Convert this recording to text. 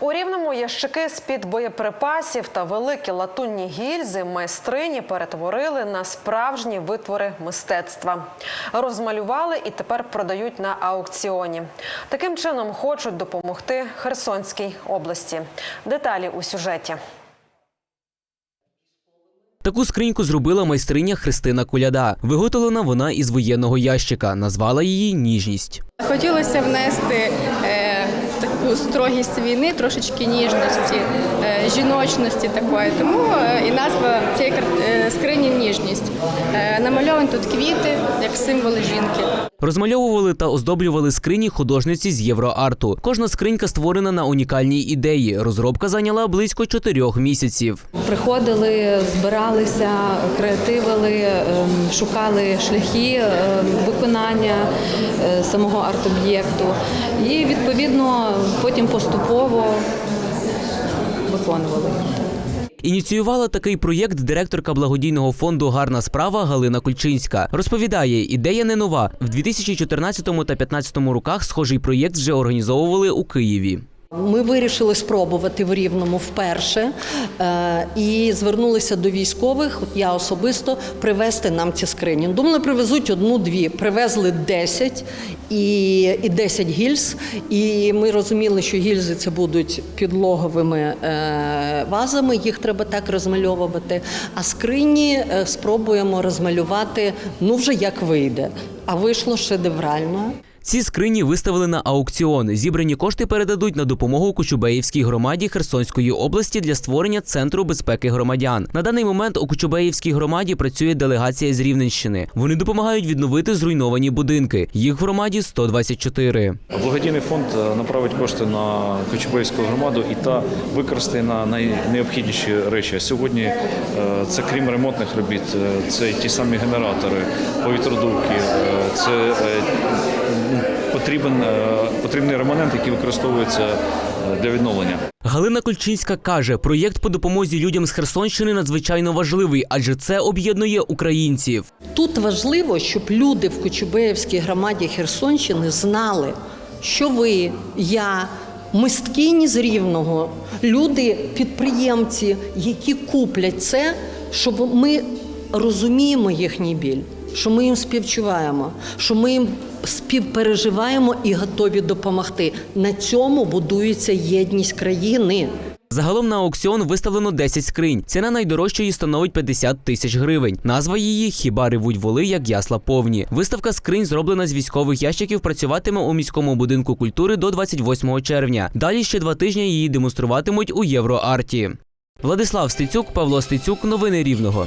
У рівному ящики з-під боєприпасів та великі латунні гільзи майстрині перетворили на справжні витвори мистецтва. Розмалювали і тепер продають на аукціоні. Таким чином хочуть допомогти Херсонській області. Деталі у сюжеті. Таку скриньку зробила майстриня Христина Куляда. Виготовлена вона із воєнного ящика. Назвала її ніжність. Хотілося внести е, таку строгість війни, трошечки ніжності, е, жіночності такої. Тому е, і назва цієї е, скрині ніжність. Е, намальовані тут квіти як символи жінки. Розмальовували та оздоблювали скрині художниці з євроарту. Кожна скринька створена на унікальній ідеї. Розробка зайняла близько чотирьох місяців. Приходили, збиралися, креативили, ем, шукали шляхи ем, виконання е, самого арт-об'єкту. І відповідно потім поступово виконували. Ініціювала такий проєкт директорка благодійного фонду Гарна справа Галина Кульчинська. Розповідає, ідея не нова. В 2014 та 2015 роках схожий проєкт вже організовували у Києві. Ми вирішили спробувати в Рівному вперше е, і звернулися до військових. Я особисто привезти нам ці скрині. Думали, привезуть одну-дві. Привезли 10 і, і 10 гільз. І ми розуміли, що гільзи це будуть підлоговими е, вазами. Їх треба так розмальовувати. А скрині е, спробуємо розмалювати ну вже як вийде. А вийшло шедеврально. Ці скрині виставили на аукціон. Зібрані кошти передадуть на допомогу Кучубеївській громаді Херсонської області для створення центру безпеки громадян. На даний момент у Кучубеївській громаді працює делегація з Рівненщини. Вони допомагають відновити зруйновані будинки. Їх в громаді 124. Благодійний фонд е, направить кошти на Кочубейську громаду і та використає на найнеобхідніші речі. Сьогодні е, це крім ремонтних робіт, е, це ті самі генератори, повітродувки, це е, потрібен, е, потрібний реманент, який використовується для відновлення. Галина Кольчинська каже, проєкт по допомозі людям з Херсонщини надзвичайно важливий, адже це об'єднує українців. Тут важливо, щоб люди в Кочубеївській громаді Херсонщини знали, що ви, я, мисткині з Рівного, люди, підприємці, які куплять це, щоб ми розуміємо їхній біль, що ми їм співчуваємо, що ми їм співпереживаємо і готові допомогти. На цьому будується єдність країни. Загалом на аукціон виставлено 10 скринь. Ціна найдорожчої становить 50 тисяч гривень. Назва її Хіба ревуть воли, як ясла повні. Виставка скринь зроблена з військових ящиків. Працюватиме у міському будинку культури до 28 червня. Далі ще два тижні її демонструватимуть у Євроарті. Владислав Стецюк, Павло Стецюк, новини Рівного.